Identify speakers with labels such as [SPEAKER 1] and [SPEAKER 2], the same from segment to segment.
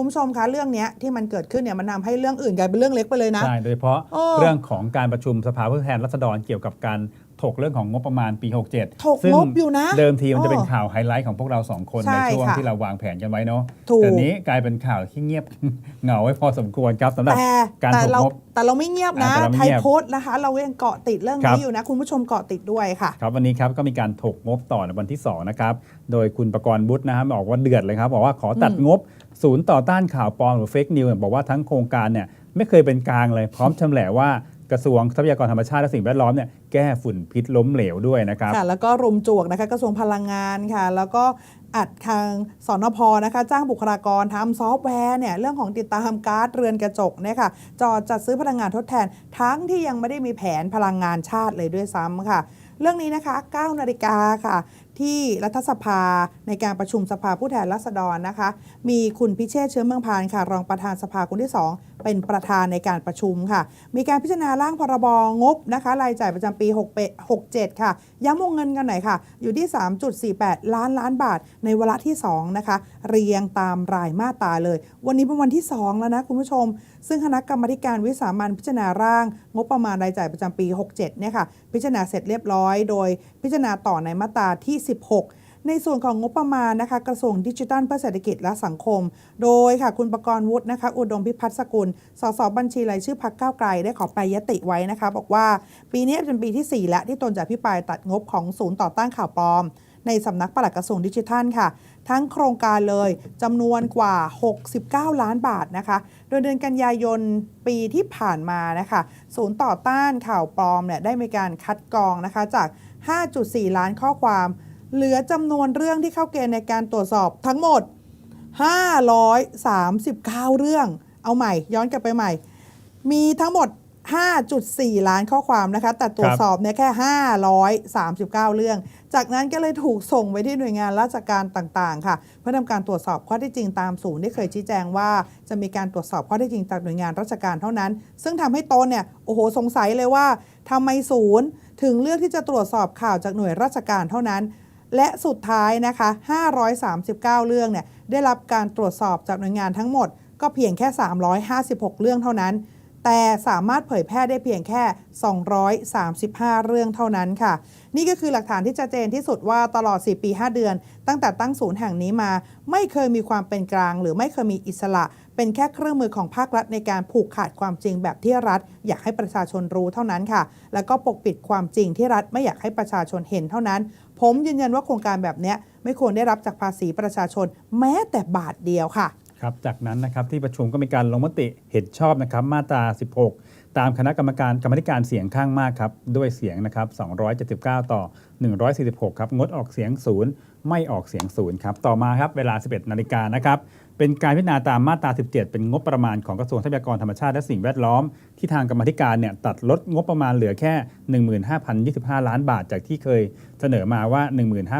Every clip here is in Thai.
[SPEAKER 1] คุณผู้ชมคะเรื่องเนี้ยที่มันเกิดขึ้นเนี่ยมันทำให้เรื่องอื่นกลายเป็นเรื่องเล็กไปเลยนะ
[SPEAKER 2] ใช่ โดยเฉพาะ
[SPEAKER 1] เออ
[SPEAKER 2] เรื่องของการประชุมสภาผู้แทนราษฎรเกี่ยวกับการ ถกเรื่องของงบประมาณปี 67
[SPEAKER 1] ถก
[SPEAKER 2] ซึ่ง
[SPEAKER 1] งบอยู่นะ
[SPEAKER 2] เดิมทีมันจะเป็น
[SPEAKER 1] เออ
[SPEAKER 2] ข่าวไฮไลท์ของพวกเราสองคน
[SPEAKER 1] ใช่
[SPEAKER 2] ในช่วง
[SPEAKER 1] ค่ะ
[SPEAKER 2] ที่เราวางแผนกันไว้เนาะ
[SPEAKER 1] ถูก
[SPEAKER 2] แต่นี้กลายเป็นข่าวที่เงียบเหงาไว้พอสมควรครับสำหรับ
[SPEAKER 1] แต่
[SPEAKER 2] การ
[SPEAKER 1] แต่
[SPEAKER 2] ถก
[SPEAKER 1] เรา
[SPEAKER 2] งบ
[SPEAKER 1] แต่เราไม่เงียบนะ
[SPEAKER 2] อ่าแต่เราไม่
[SPEAKER 1] ไทย
[SPEAKER 2] เงียบ
[SPEAKER 1] โพสต์นะคะ เรายังเกาะติดเรื่อง
[SPEAKER 2] ครั
[SPEAKER 1] นี้
[SPEAKER 2] บ
[SPEAKER 1] อยู่นะ คุณผู้ชมเกาะติดด้วยค่ะ
[SPEAKER 2] ครับวันนี้ครับก็มีการถกงบต่อในวันที่ 2 นะครับ โดยคุณประกรณ์บุตรนะครับบอกว่าเดือดเลยครับบอกว่าขอตัด
[SPEAKER 1] อืม
[SPEAKER 2] งบศูนย์ต่อต้านข่าวปลอมหรือเฟกนิวบอกว่าทั้งโครงการเนี่ยไม่เคยเป็นกลางเลยพร้อมชำแหละว่า กระทรวงทรัพยากรธรรมชาติและสิ่งแวดล้อมเนี่ยแก้ฝุ่นพิษล้มเหลวด้วยนะครับ
[SPEAKER 1] ค่ะแล้วก็รุมจวกนะคะกระทรวงพลังงานค่ะ แล้วก็อัดทางสนพนะคะจ้างบุคลากรทำซอฟต์แวร์เนี่ยเรื่องของติดตามการ์ดเรือนกระจกเนี่ยค่ะจอจัดซื้อพลังงานทดแทน ทั้งที่ยังไม่ได้มีแผนพลังงานชาติเลยด้วยซ้ำค่ะ เรื่องนี้นะคะ9นาฬิกาค่ะ ที่รัฐสภาในการประชุมสภาผู้แทนราษฎรนะคะ มีคุณพิเชษเชื้อเมืองพานค่ะ รองประธานสภาคนที่ 2 เป็นประธานในการประชุมค่ะ มีการพิจารณาร่างพรบงบนะคะรายจ่ายประจำปี6 67 ค่ะ ย้ำวงเงินกันหน่อยค่ะ อยู่ที่ 3.48 ล้านล้านบาท ในวาระที่ 2 นะคะ เรียงตามรายมาตราเลย วันนี้เป็นวันที่ 2 แล้วนะคุณผู้ชม ซึ่งคณะกรรมการวิสามันพิจารณาร่าง งบประมาณรายจ่ายประจำปี 67 เนี่ยค่ะ พิจารณาเสร็จเรียบร้อย โดยพิจารณาต่อในมาตราที่16 ในส่วนของงบประมาณนะคะกระทรวงดิจิทัลเพื่อเศรษฐกิจและสังคม โดยค่ะคุณประกรณ์วุฒินะคะอุดมพิพัฒน์สกุล สสบัญชีรายชื่อพักก้าวไกลได้ขอไปยติไว้นะคะ บอกว่าปีนี้เป็นปีที่ 4 และที่ตนจะพิปรายตัดงบของศูนย์ต่อต้านข่าวปลอม ในสำนักปลัดกระทรวงดิจิทัลค่ะทั้งโครงการเลยจำนวนกว่า 69 ล้านบาทนะคะ โดยเดือนกันยายนปีที่ผ่านมานะคะ ศูนย์ต่อต้านข่าวปลอมเนี่ยได้มีการคัดกรองนะคะจาก 5.4 ล้านข้อความ เหลือจำนวนเรื่องที่เข้าเกณฑ์ในการตรวจสอบทั้งหมด 539 เรื่อง เอาใหม่ ย้อนกลับไปใหม่ มีทั้งหมด 5.4 ล้านข้อความนะคะ แต่ตรวจสอบเนี่ยแค่ 539 เรื่อง จากนั้นก็เลยถูกส่งไปที่หน่วยงานราชการต่างๆ ค่ะ เพื่อทำการตรวจสอบข้อที่จริงตามศูนย์ที่เคยชี้แจงว่าจะมีการตรวจสอบข้อที่จริงจากหน่วยงานราชการเท่านั้น ซึ่งทำให้ตนเนี่ยโอ้โหสงสัยเลยว่าทำไมศูนย์ถึงเลือกที่จะตรวจสอบข่าวจากหน่วยราชการเท่านั้น และสุดท้ายนะคะ 539 เรื่องเนี่ยได้รับการตรวจสอบจากหน่วยงานทั้งหมด ก็เพียงแค่ 356 เรื่องเท่านั้น แต่สามารถเผยแพร่ได้เพียงแค่ 235 เรื่องเท่านั้นค่ะ นี่ก็คือหลักฐานที่ชัดเจนที่สุดว่าตลอด 4 ปี 5 เดือน ตั้งแต่ตั้งศูนย์แห่งนี้มา ไม่เคยมีความเป็นกลาง หรือไม่เคยมีอิสระ เป็นแค่เครื่องมือของภาครัฐในการผูกขาดความจริงแบบที่รัฐ อยากให้ประชาชนรู้เท่านั้นค่ะ แล้วก็ปกปิดความจริงที่รัฐไม่อยากให้ประชาชนเห็นเท่านั้น ผมยืนยันว่าโครงการแบบนี้ไม่ควรได้รับจากภาษีประชาชนแม้แต่บาทเดียวค่ะ
[SPEAKER 2] ครับจากนั้นนะครับที่ประชุมก็มีการลงมติเห็นชอบนะครับมาตรา 16 ตามคณะกรรมการกรรมธิการเสียงข้างมากครับด้วยเสียงนะครับ279 ต่อ 146 ครับงดออกเสียงศูนย์ไม่ออกเสียงศูนย์ครับต่อมาครับเวลา 11 นาฬิกานะครับ เป็นการพิจารณาตามมาตรา 17 เป็นงบประมาณของกระทรวงทรัพยากรธรรมชาติและสิ่งแวดล้อม ที่ทางกรรมธิการเนี่ยตัดลดงบประมาณเหลือแค่ 15,025 ล้านบาท จากที่เคยเสนอมาว่า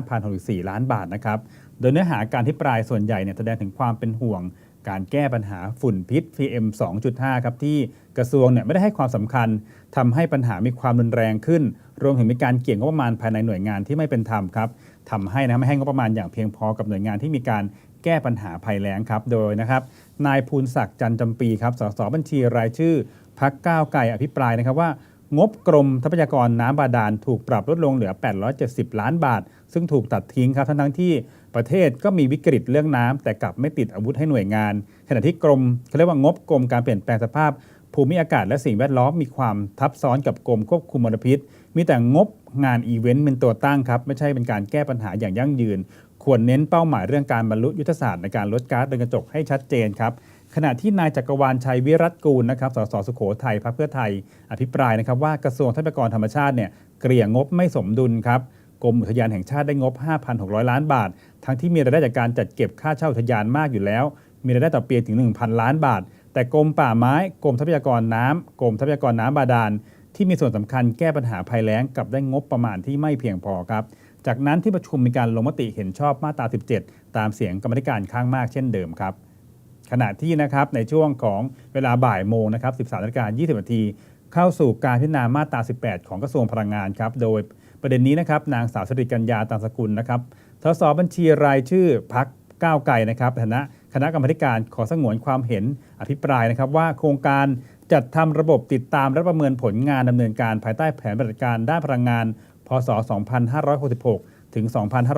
[SPEAKER 2] 15,064 ล้านบาทนะครับ โดยเนื้อหาการที่ปรายส่วนใหญ่เนี่ยแสดงถึงความเป็นห่วง การแก้ปัญหาฝุ่นพิษ PM 2.5 ครับที่กระทรวงเนี่ยไม่ได้ให้ความสำคัญทำให้ปัญหามีความรุนแรงขึ้น รวมถึงมีการเกี่ยงงบประมาณภายในหน่วยงานที่ไม่เป็นธรรมครับทำให้นะไม่ให้งบประมาณอย่างเพียงพอกับหน่วยงานที่มีการ แก้ปัญหาภัยแล้งครับ โดยนะครับ นายภูลศักดิ์จันจำปีครับ สสบัญชีรายชื่อพักก้าวไก่อภิปรายนะครับว่างบกรมทรัพยากรน้ำบาดาลถูกปรับลดลงเหลือ 870 ล้านบาท ซึ่งถูกตัดทิ้งครับทั้งทั้งที่ประเทศก็มีวิกฤตเรื่องน้ำแต่กลับไม่ติดอาวุธให้หน่วยงาน ขณะที่กรมเขาเรียกว่างบกรมการเปลี่ยนแปลงสภาพ ภูมิอากาศและสิ่งแวดล้อมมีความทับซ้อนกับกรมควบคุมมลพิษ มีแต่งบงานอีเวนต์เป็นตัวตั้งครับ ไม่ใช่เป็นการแก้ปัญหาอย่างยั่งยืน ควรเน้นเป้าหมายเรื่องการบรรลุยุทธศาสตร์ในการลดก๊าซเรือนกระจกให้ชัดเจนครับขณะที่นายจักรวาลชัยวิรัตกูลนะครับ สสสุโขทัยพรรคเพื่อไทย อภิปรายนะครับว่ากระทรวงทรัพยากรธรรมชาติเนี่ยเกลี่ยงบไม่สมดุลครับกรมอุทยานแห่งชาติได้งบ 5,600 ล้านบาท ทั้งที่มีรายได้จากการจัดเก็บค่าเช่าอุทยานมากอยู่แล้ว มีรายได้ต่อปีถึง 1,000 ล้านบาท แต่กรมป่าไม้ กรมทรัพยากรน้ำกรมทรัพยากรน้ำบาดาล ที่มีส่วนสำคัญแก้ปัญหาภัยแล้งกับได้งบประมาณที่ไม่เพียงพอครับ จากนั้นที่ประชุมมีการลงมติเห็นชอบมาตรา 17 ตามเสียงกรรมธิการข้างมากเช่นเดิมครับ ขณะที่นะครับในช่วงของเวลาบ่ายโมงนะครับ 13นาฬิกา20นาทีเข้าสู่การพิจารณามาตรา 18 ของกระทรวงพลังงานครับ โดยประเด็นนี้นะครับนางสาวสริกัญญาตังสกุลนะครับสสบัญชีรายชื่อพักก้าวไกลนะครับฐานะคณะกรรมการขอสงวนความเห็นอภิปรายนะครับว่าโครงการ จัดทำระบบติดตามและประเมินผลงานดำเนินการภายใต้แผนปฏิบัติการด้านพลังงาน พศ 2566 ถึง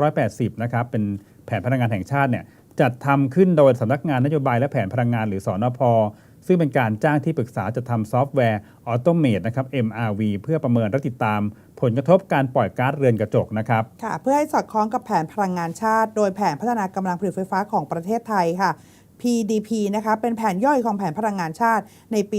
[SPEAKER 2] 2580 นะครับ เป็นแผนพลังงานแห่งชาติเนี่ยจัดทำขึ้นโดยสำนักงานนโยบายและแผนพลังงานหรือสอนพซึ่งเป็นการจ้างที่ปรึกษาจัดทำซอฟต์แวร์ออโตเมตนะครับ MRV เพื่อประเมินและติดตาม ผลกระทบการปล่อยก๊าซเรือนกระจกนะครับ
[SPEAKER 1] ค่ะ เพื่อให้สอดคล้องกับแผนพลังงานชาติ โดยแผนพัฒนากำลังผลิตไฟฟ้าของประเทศไทยค่ะ PDP นะคะเป็นแผนย่อยของแผนพลังงานชาติในปี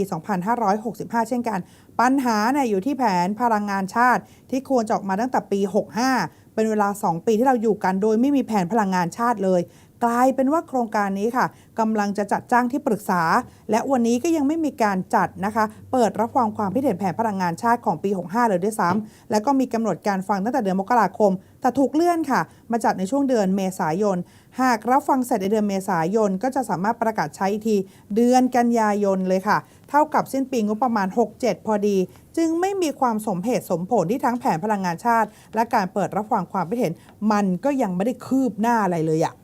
[SPEAKER 1] 2565 เช่นกัน ปัญหาเนี่ยอยู่ที่แผนพลังงานชาติที่ควรจะออกมาตั้งแต่ปี 65 เป็นเวลา 2 ปีที่เราอยู่กันโดยไม่มีแผนพลังงานชาติเลย กลายเป็นว่าโครงการนี้ค่ะกำลังจะจัดจ้างที่ปรึกษา และวันนี้ก็ยังไม่มีการจัดนะคะ เปิดรับฟังความคิดเห็นแผนพลังงานชาติของปี 65 เลยด้วยซ้ำและก็มีกำหนดการฟังตั้งแต่เดือนมกราคม แต่ถูกเลื่อนค่ะ มาจัดในช่วงเดือนเมษายน หากรับฟังเสร็จในเดือนเมษายน ก็จะสามารถประกาศใช้อีกทีเดือนกันยายนเลยค่ะ เท่ากับสิ้นปีงบประมาณ 67 พอดี จึงไม่มีความสมเหตุสมผลที่ทั้งแผนพลังงานชาติ และการเปิดรับฟังความคิดเห็น มันก็ยังไม่ได้คืบหน้าอะไรเลยอะ